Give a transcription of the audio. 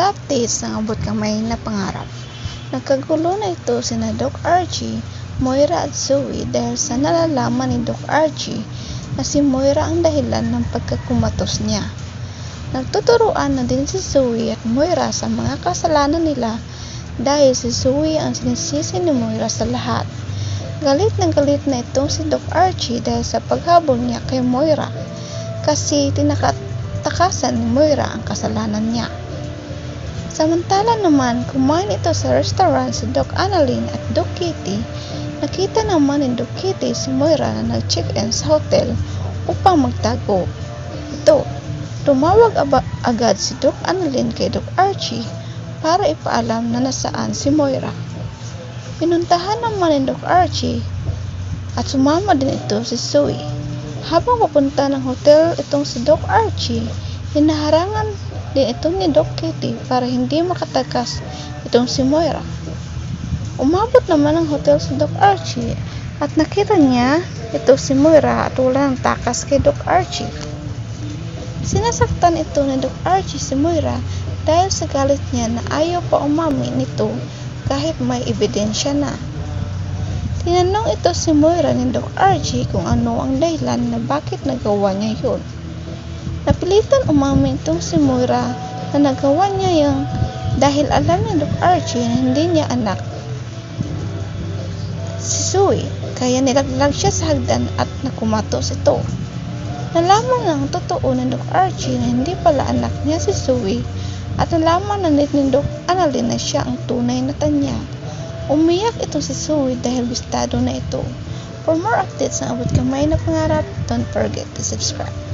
Sa updates ng abot kamay na pangarap, nagkagulo na ito sina Doc Archie, Moira at Zoe dahil sa nalalaman ni Doc Archie na si Moira ang dahilan ng pagkakumatos niya. Nagtuturuan na din si Zoe at Moira sa mga kasalanan nila dahil si Zoe ang sinisisi ni Moira sa lahat. Galit na galit na itong si Doc Archie dahil sa paghabol niya kay Moira kasi tinakatakasan ni Moira ang kasalanan niya. Samantala naman, kumain ito sa restaurant si Doc Annalyn at Doc Kitty. Nakita naman ni Doc Kitty si Moira na nag-check-in sa hotel upang magtago. Ito, tumawag agad si Doc Annalyn kay Doc Archie para ipaalam na nasaan si Moira. Pinuntahan naman ni Doc Archie at sumama din ito si Zoe. Habang papunta ng hotel itong si Doc Archie, hinaharangan din ito ni Doc Kitty para hindi makatakas itong si Moira. Umabot naman ng hotel si Doc Archie at nakita niya ito si Moira at wala ng takas kay Doc Archie. Sinasaktan ito ni Doc Archie si Moira dahil sa galit niya na ayaw pa umami nito kahit may ebidensya na. Tinanong ito si Moira ni Doc Archie kung ano ang dahilan na bakit nagawa niya yun. Napilitan umamin itong si Moira na nagawa niya yung dahil alam ni Doc Archie na hindi niya anak si Zoe kaya nilaglag siya sa hagdan at nakumatos ito. Nalaman ng totoo ni Doc Archie na hindi pala anak niya si Zoe at nalaman na ni Doc Annalyn na siya ang tunay na tanya. Umiyak ito si Zoe dahil gustado na ito. For more updates ng abot kamay na pangarap, don't forget to subscribe.